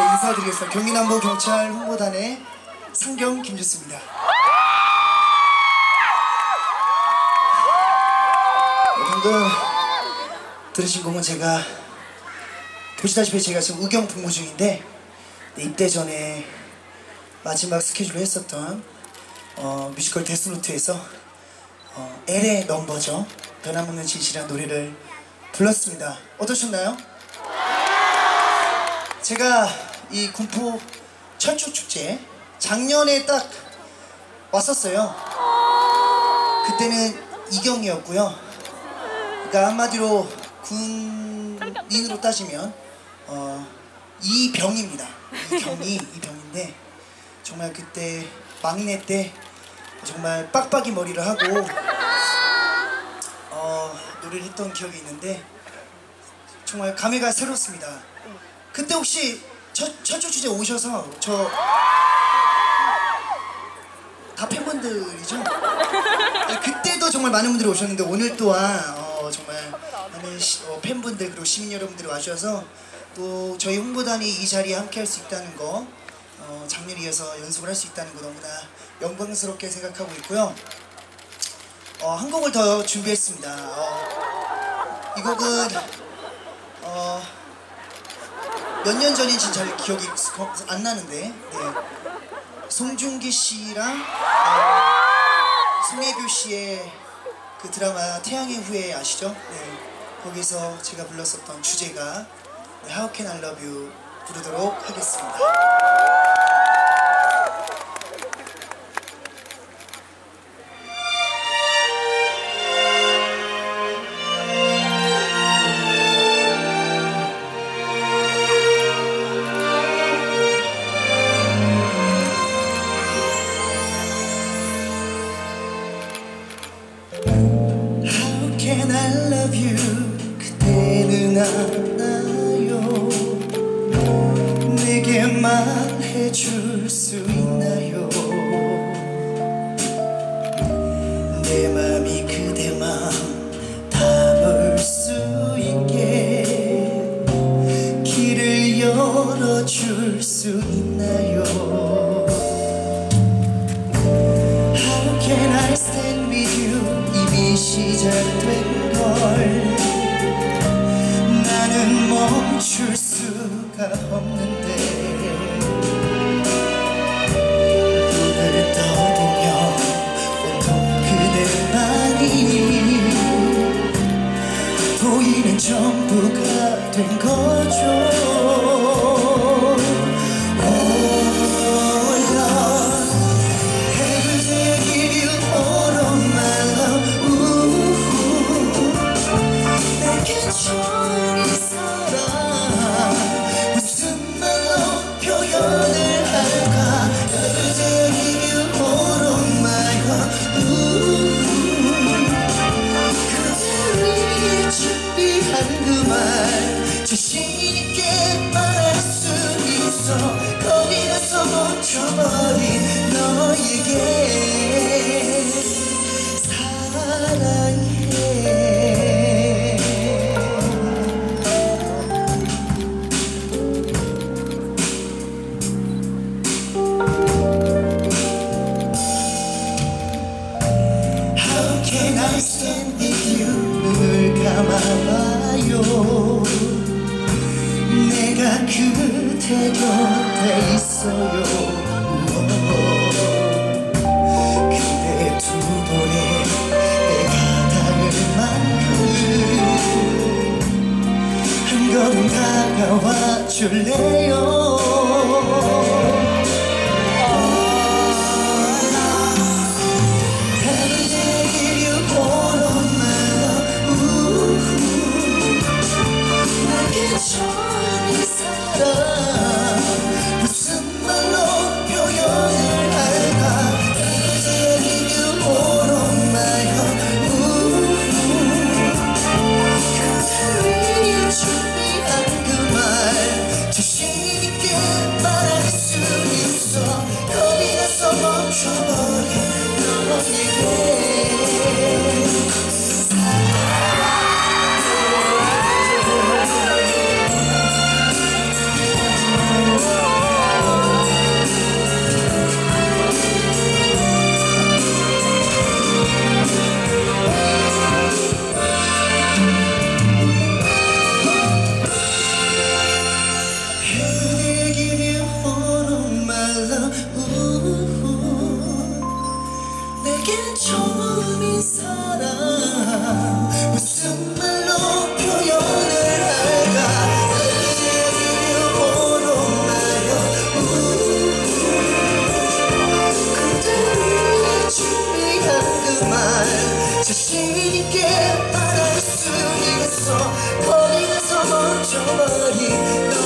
네, 인사드리겠습니다. 경기남부 경찰 홍보단의 상경 김주수입니다. 네, 방금 들으신 곡은 제가 보시다시피 제가 지금 의경 복무 중인데 네, 입대 전에 마지막 스케줄을 했었던 어, 뮤지컬 데스노트에서 어, L의 넘버죠. 변함없는 진실한 노래를 불렀습니다. 어떠셨나요? 제가 이 군포 철쭉 축제 작년에 딱 왔었어요. 그때는 이경이었고요. 그러니까 한마디로 군인으로 따지면 어, 이 병입니다. 이경이 이 병인데 정말 그때 막내 때 정말 빡빡이 머리를 하고 어, 노래를 했던 기억이 있는데 정말 감회가 새롭습니다. 그때 혹시 첫, 첫주 주제 오셔서 저 다 팬분들이죠? 네, 그때도 정말 많은 분들이 오셨는데 오늘 또한 어, 정말 많은 시- 어, 팬분들 그리고 시민 여러분들이 와주셔서 또 저희 홍보단이 이 자리에 함께 할 수 있다는 거 어, 작년에 이어서 연습을 할 수 있다는 거 너무나 영광스럽게 생각하고 있고요. 어, 한 곡을 더 준비했습니다. 어, 이 곡은 어, 몇 년 전인지 잘 기억이 거- 안 나는데 네. 송중기 씨랑 어, 송혜교 씨의 그 드라마 태양의 후예 아시죠? 네. 거기서 제가 불렀었던 주제가 네, How Can I Love You 부르도록 하겠습니다. I love you. 그대는 알아요? 내게 말해줄 수 있나요? 내 맘이 그대 맘 담을 수 있게 길을 열어줄 수 있나요? How can I stand with you? 이미 시작된 수가 없는데 눈을 떠보면 온통 그대만이 보이는 전부가 된 거죠 자신 있게 말할 수 있어. 나서 멈춰버린 너에게. 사랑해 그대 곁에 있어요. 그대 두 손에 내가 닿을 만큼 한 걸음 다가와 줄래요? Every 정말 자신 있게 말할 수 있어. 거리에서 먼저 말이